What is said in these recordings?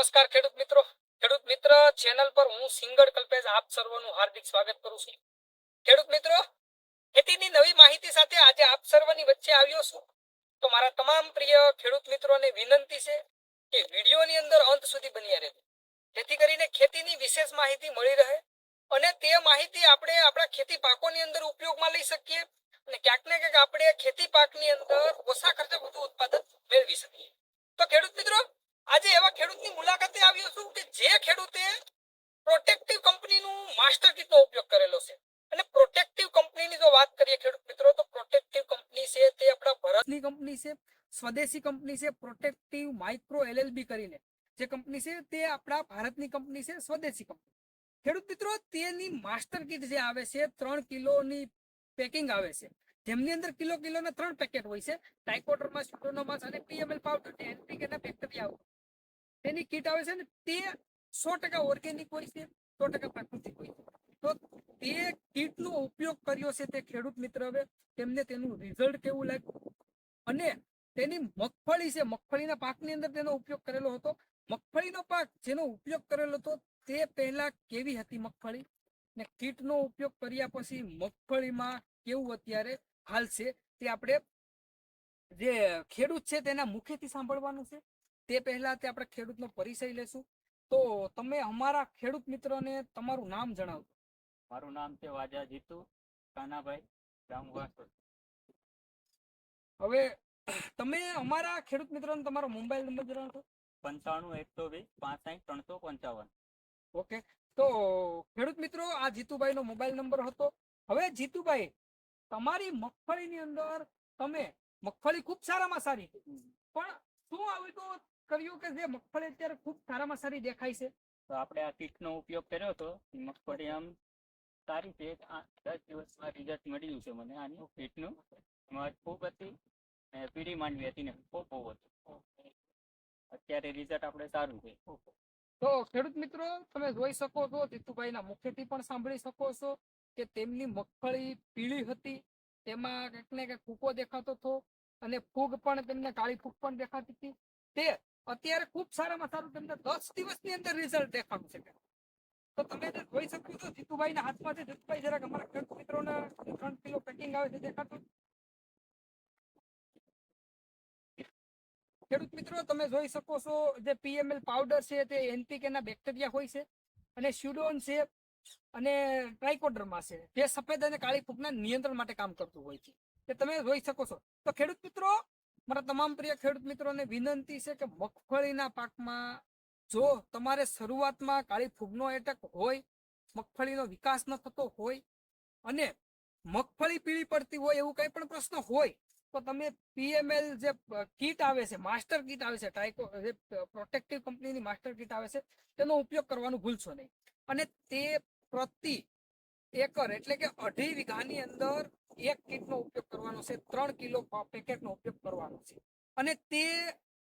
નમસ્કાર ખેડૂત મિત્રો. ખેડૂત મિત્ર ચેનલ પર હું સિંગડ કલ્પેશ આપ સર્વનું હાર્દિક સ્વાગત કરું છું. ખેડૂત મિત્રો, ખેતીની નવી માહિતી સાથે આજે આપ સર્વની વચ્ચે આવ્યો છું. તો મારા તમામ પ્રિય ખેડૂત મિત્રોને વિનંતી છે કે વિડીયોની અંદર અંત સુધી બન્યા રહેજો. જેથી કરીને ખેતીની વિશેષ માહિતી મળી રહે અને તે માહિતી આપણે આપણા ખેતી પાકોની અંદર ઉપયોગમાં લઈ શકીએ અને ક્યાંક ને ક્યાંક આપણે ખેતી પાકની અંદર ઓછા ખર્ચે વધુ ઉત્પાદન મેળવી શકીએ. તો ખેડૂત મિત્રો આજે એવા ખેડૂતની મુલાકાતે આવ્યો છું કે જે ખેડૂતે પ્રોટેક્ટિવ કંપનીનું માસ્ટર કીટનો ઉપયોગ કરેલો છે. અને પ્રોટેક્ટિવ કંપનીની જો વાત કરીએ ખેડૂત મિત્રો, તો પ્રોટેક્ટિવ કંપની છે તે આપણા ભારતની કંપની છે, સ્વદેશી કંપની છે પ્રોટેક્ટિવ માઇક્રો એલએલબી કરીને. જે કંપની છે તે આપણા ભારતની કંપની છે, સ્વદેશી કંપની ખેડૂત મિત્રો, તેની માસ્ટર કીટ જે આવે છે, ત્રણ કિલોની પેકિંગ આવે છે. જેમની અંદર કિલો કિલોના ત્રણ પેકેટ હોય છે ટાઇકોટરમાં સ્યુડોનોમાસ અને પીએમએલ પાવડર એનપીકે ના બેક્ટેરિયા તેની કીટ આવે છે ને, તે સો ટકા ઓર્ગેનિક હોય છે, સો ટકા પ્રાકૃતિક હોય છે. તો તે કીટનો ઉપયોગ કર્યો છે તે ખેડૂત મિત્ર હવે, તેમને તેનું રિઝલ્ટ કેવું લાગ્યું અને તેની મગફળી છે, મગફળીના પાકની અંદર તેનો ઉપયોગ કરેલો હતો. મગફળીનો પાક જેનો ઉપયોગ કરેલો હતો, તે પહેલા કેવી હતી મગફળી? ને કીટનો ઉપયોગ કર્યા પછી મગફળીમાં કેવું અત્યારે હાલ છે, તે આપણે જે ખેડૂત છે તેના મુખેથી સાંભળવાનું છે. તે પહેલા તે આપણે ખેડૂતનો પરિચય લેશું. તો તમે અમારા ખેડૂત મિત્રોને તમારું નામ જણાવો મારું નામ છે વાજા જીતુ કાનાભાઈ ગામ હવે તમે અમારા ખેડૂત મિત્રોને તમારો મોબાઈલ નંબર જણાવો પંચાણું એકસો વીસ પાંસઠ ત્રણસો પંચાવન. ઓકે. તો ખેડૂત મિત્રો આ જીતુભાઈ નો મોબાઈલ નંબર હતો. હવે જીતુભાઈ તમારી મગફળીની અંદર તમે મગફળી ખૂબ સારામાં સારી. પણ શું આવ્યું તો કર્યું કે જે મગફળી અત્યારે ખૂબ સારામાં સારી દેખાય છે? તો આપણે આ કીટનો ઉપયોગ કર્યો હતો. મગફળી આમ સારી છે. દસ દિવસમાં રિઝલ્ટ મળ્યું છે મને. આની કીટનું એમાં ખૂબ હતી ને પીળી માંડવી હતી ને ખૂબ બહુ હતું. અત્યારે રિઝલ્ટ આપણે સારું છે. તો ખેડૂત મિત્રો તમે જોઈ શકો છો જીતુભાઈના મુખેથી પણ સાંભળી શકો છો કે તેમની મગફળી પીળી હતી. તેમાં કંઈક ને કંઈક ફૂકો દેખાતો હતો અને ફૂગ પણ તેમને કાળી ફૂગ પણ દેખાતી હતી. તે અત્યારે ખૂબ સારામાં સારું તમને દસ દિવસની અંદર રિઝલ્ટ દેખાતું છે તો તમે જે જોઈ શકો છો જીતુભાઈના હાથમાં છે. જીતુભાઈ જરાક અમારા ખેડૂત મિત્રોને ત્રણ કિલો પેકિંગ આવે છે દેખાતું. ખેડૂત મિત્રો, તમે જોઈ શકો છો જે પીએમએલ પાવડર છે તે એનપીકે ના બેક્ટેરિયા હોય છે અને સ્યુડોન છે અને ટ્રાઇકોડર્મા છે. તે સફેદ અને કાળી ફૂગના નિયંત્રણ માટે કામ કરતું હોય છે. તમે જોઈ શકો છો. તો ખેડૂત મિત્રો મારા તમામ પ્રિય ખેડૂત મિત્રોને વિનંતી છે કે મગફળીના પાકમાં જો તમારે શરૂઆતમાં કાળી ફૂગનો એટેક હોય, મગફળીનો વિકાસ ન થતો હોય અને મગફળી પીળી પડતી હોય એવું કંઈ પણ પ્રશ્ન હોય, તો તમે પીએમએલ જે કીટ આવે છે, માસ્ટર કીટ આવે છે ટાઈકો જે પ્રોટેક્ટિવ કંપનીની માસ્ટર કીટ આવે છે, તેનો ઉપયોગ કરવાનું ભૂલશો નહીં. અને તે પ્રતિ એકર, એટલે કે અઢી વીઘાની અંદર એક કીટનો ઉપયોગ કરવાનો છે, ત્રણ કિલો પેકેટનો ઉપયોગ કરવાનો છે. અને તે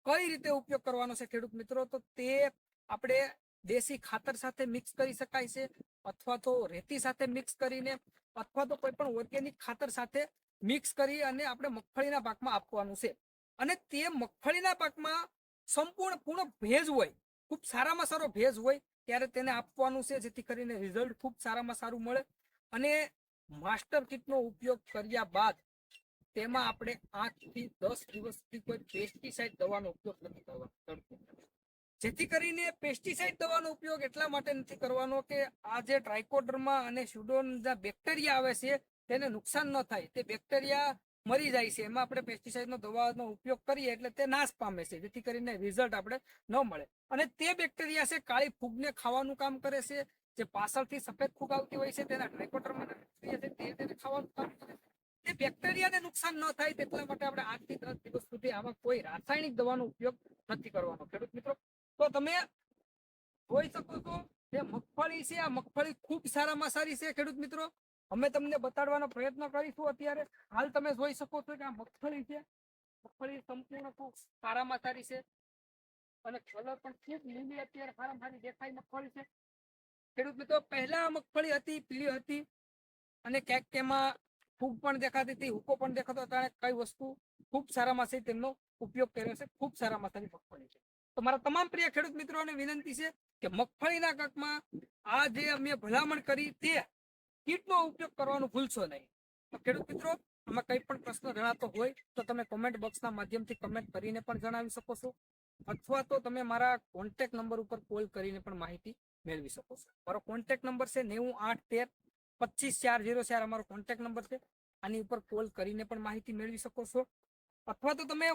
કઈ રીતે ઉપયોગ કરવાનો છે ખેડૂત મિત્રો? તો તે આપણે દેશી ખાતર સાથે મિક્સ કરી શકાય છે, અથવા તો રેતી સાથે મિક્સ કરીને, અથવા તો કોઈ પણ ઓર્ગેનિક ખાતર સાથે મિક્સ કરી અને આપણે મગફળીના પાકમાં આપવાનું છે. અને તે મગફળીના પાકમાં સંપૂર્ણ પૂર્ણ ભેજ હોય, ખૂબ સારામાં સારો ભેજ હોય, ત્યારે તેને આપવાનું છે, જેથી કરીને રિઝલ્ટ ખૂબ સારામાં સારું મળે. અને માસ્ટર કીટનો ઉપયોગ કર્યા બાદ તેમાં આપણે આઠથી દસ દિવસ સુધી કોઈ પેસ્ટિસાઇડ દવાનો ઉપયોગ નથી કરવાનો જેથી કરીને પેસ્ટિસાઇડ દવાનો ઉપયોગ એટલા માટે નથી કરવાનો કે આ જે ટ્રાઇકોડર્મા અને સ્યુડોન જે બેક્ટેરિયા આવે છે, તેને નુકસાન ન થાય. તે બેક્ટેરિયા મરી જાય છે. એમાં આપણે પેસ્ટિસાઇડનો દવાનો ઉપયોગ કરીએ એટલે તે નાશ પામે છે. જેથી કરીને રિઝલ્ટ આપણે ન મળે. અને તે બેક્ટેરિયા છે કાળી ફૂગને ખાવાનું કામ કરે છે. જે પાછળથી સફેદ ફૂગ આવતી હોય છે, તેના બેક્ટેરિયા છે તે ખાવાનું છે, તે બેક્ટેરિયાને નુકસાન ન થાય તેટલા માટે આપણે આઠ દસ દિવસ સુધી આવા કોઈ રાસાયણિક દવાનો ઉપયોગ નથી કરવાનો, ખેડૂત મિત્રો. તો તમે જોઈ શકો છો, જે મગફળી છે, આ મગફળી ખૂબ સારામાં સારી છે, ખેડૂત મિત્રો. અમે તમને બતાડવાનો પ્રયત્ન કરીશું અત્યારે. હાલ તમે જોઈ શકો છો કે આ મગફળી છે, મગફળી સંપૂર્ણ ખૂબ સારામાં સારી છે. અને કલર પણ ખૂબ લીલી અત્યારે સારામાં સારી દેખાય મગફળી છે. ખેડૂત મિત્રો પહેલા મગફળી હતી, પીળી હતી અને ક્યાંક તેમાં ફૂગ પણ દેખાતી હતી, હુકો પણ દેખાતો હતો. અને કઈ વસ્તુ ખૂબ સારામાં સારી તેમનો ઉપયોગ કર્યો છે, ખૂબ સારી મગફળી છે. તો મારા તમામ પ્રિય ખેડૂત મિત્રોને વિનંતી છે કે મગફળીના કકમાં આ જે અમે ભલામણ કરી તે કીટનો ઉપયોગ કરવાનું ભૂલશો નહીં. તો ખેડૂત મિત્રો, આમાં કંઈ પણ પ્રશ્ન જણાતો હોય તો તમે કોમેન્ટ બોક્સના માધ્યમથી કમેન્ટ કરીને પણ જણાવી શકો છો. અથવા તો તમે મારા કોન્ટેક્ટ નંબર ઉપર કોલ કરીને પણ માહિતી મેળવી શકો છો. મારો કોન્ટેક્ટ નંબર છે નેવું આઠ તેર, પચીસ ચાર ઝીરો ચાર અમારો કોન્ટેક્ટ નંબર છે. આની ઉપર કોલ કરીને પણ માહિતી મેળવી શકો છો. અથવા તો તમે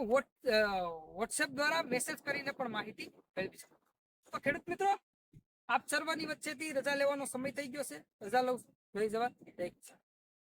વોટ્સએપ દ્વારા મેસેજ કરીને પણ માહિતી મેળવી શકો તો ખેડૂત મિત્રો, આપ સર્વની વચ્ચેથી રજા લેવાનો સમય થઈ ગયો છે. રજા લઉં જય જવાન. જય કિસાન.